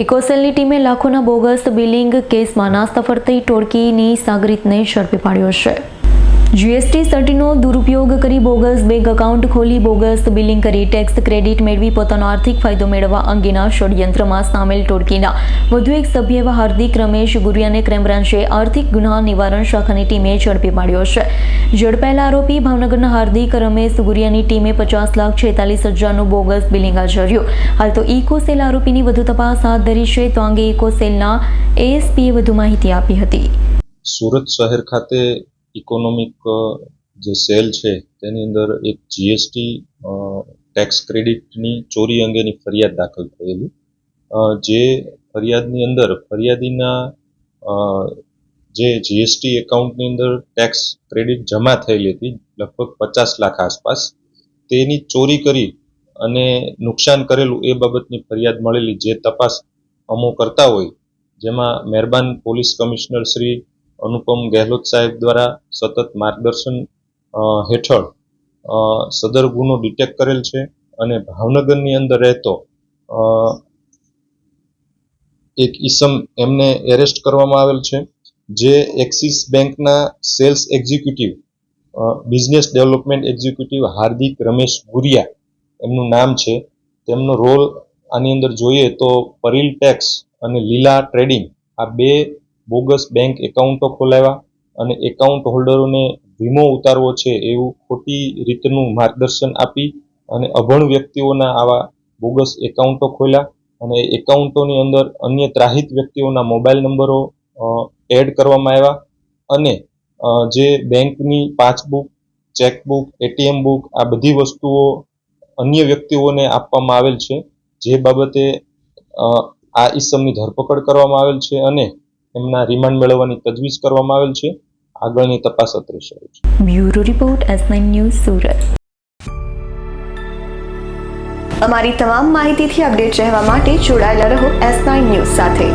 ઇકોસેલની ટીમે લાખોના bogus billing કેસમાં નાસ્તા ફરતી ટોળકીની સાગરીતને ઝડપી પાડ્યો છે. જીએસટી સર્ટીનો દુરુપયોગ કરી બોગસ બેંક એકાઉન્ટ ખોલી બોગસ બિલિંગ કરી ટેક્સ ક્રેડિટ મેળવી પોતાનો આર્થિક ફાયદો મેળવવા અંગેના ષડયંત્રમાં સામેલ ટોળકીના. વધુ એક સભ્ય એવા હાર્દિક રમેશ ગુરિયાને ક્રાઇમબ્રાન્ચે આર્થિક ગુના નિવારણ શાખાની ટીમે ઝડપી પાડ્યો છે. ઝડપાયેલા આરોપી ભાવનગરના હાર્દિક રમેશ ગુરિયાની ટીમે પચાસ લાખ છેતાલીસ હજારનું બોગસ બિલિંગ આચર્યું. હાલ તો ઇકોસેલ આરોપીની વધુ તપાસ હાથ ધરી છે, તો અંગે અંગે ઇકોસેલના એએસપીએ વધુ માહિતી આપી હતી. સુરત શહેર ખાતે ઇકોનોમિક જે સેલ છે, તેની અંદર એક જીએસટી ટેક્સ ક્રેડિટની ચોરી અંગેની ફરિયાદ દાખલ થયેલી. જે ફરિયાદની અંદર, ફરિયાદીના જે જીએસટી એકાઉન્ટની અંદર ટેક્સ ક્રેડિટ જમા થયેલી હતી, લગભગ પચાસ લાખ આસપાસ, તેની ચોરી કરી અને નુકસાન કરેલું એ બાબતની ફરિયાદ મળેલી જે તપાસ અમો કરતા હોય, જેમાં મહેરબાન પોલીસ કમિશનર શ્રી અનુપમ ગેહલોત સાહેબ દ્વારા સતત માર્ગદર્શન હેઠળ સદર ગુનો ડિટેક્ટ કરેલ છે અને ભાવનગરની અંદર રહેતો એક ઈસમ એમને એરેસ્ટ કરવામાં આવેલ છે, જે એક્સિસ બેંકના sales executive business development executive Hardik Ramesh Guriya એમનું નામ છે. તેમનો રોલ આની અંદર જોઈએ તો પરિલ ટેક્સ અને લીલા ટ્રેડિંગ આ બે બોગસ બેંક એકાઉન્ટો ખોલાવ્યા અને એકાઉન્ટ હોલ્ડરોને વીમો ઉતારવો છે એવું ખોટી રીતનું માર્ગદર્શન આપી અને અભણ વ્યક્તિઓના આવા બોગસ એકાઉન્ટો ખોલ્યા અને એકાઉન્ટોની અંદર અન્ય ત્રાહિત વ્યક્તિઓના મોબાઈલ નંબરો એડ કરવામાં આવ્યા અને જે બેંકની પાસબુક, ચેકબુક, એટીએમ બુક આ બધી વસ્તુઓ અન્ય વ્યક્તિઓને આપવામાં આવેલ છે. જે બાબતે આ ઈસમની ધરપકડ કરવામાં આવેલ છે અને એમના રિમાન્ડ મેળવવાની તજવીજ કરવામાં આવેલ છે. આગળની તપાસ અત્રે શરૂ છે. Bureau report S news Surat. અમારી તમામ માહિતીથી અપડેટ રહેવા માટે જોડાયેલા રહો એસ ન્યૂઝ સાથે.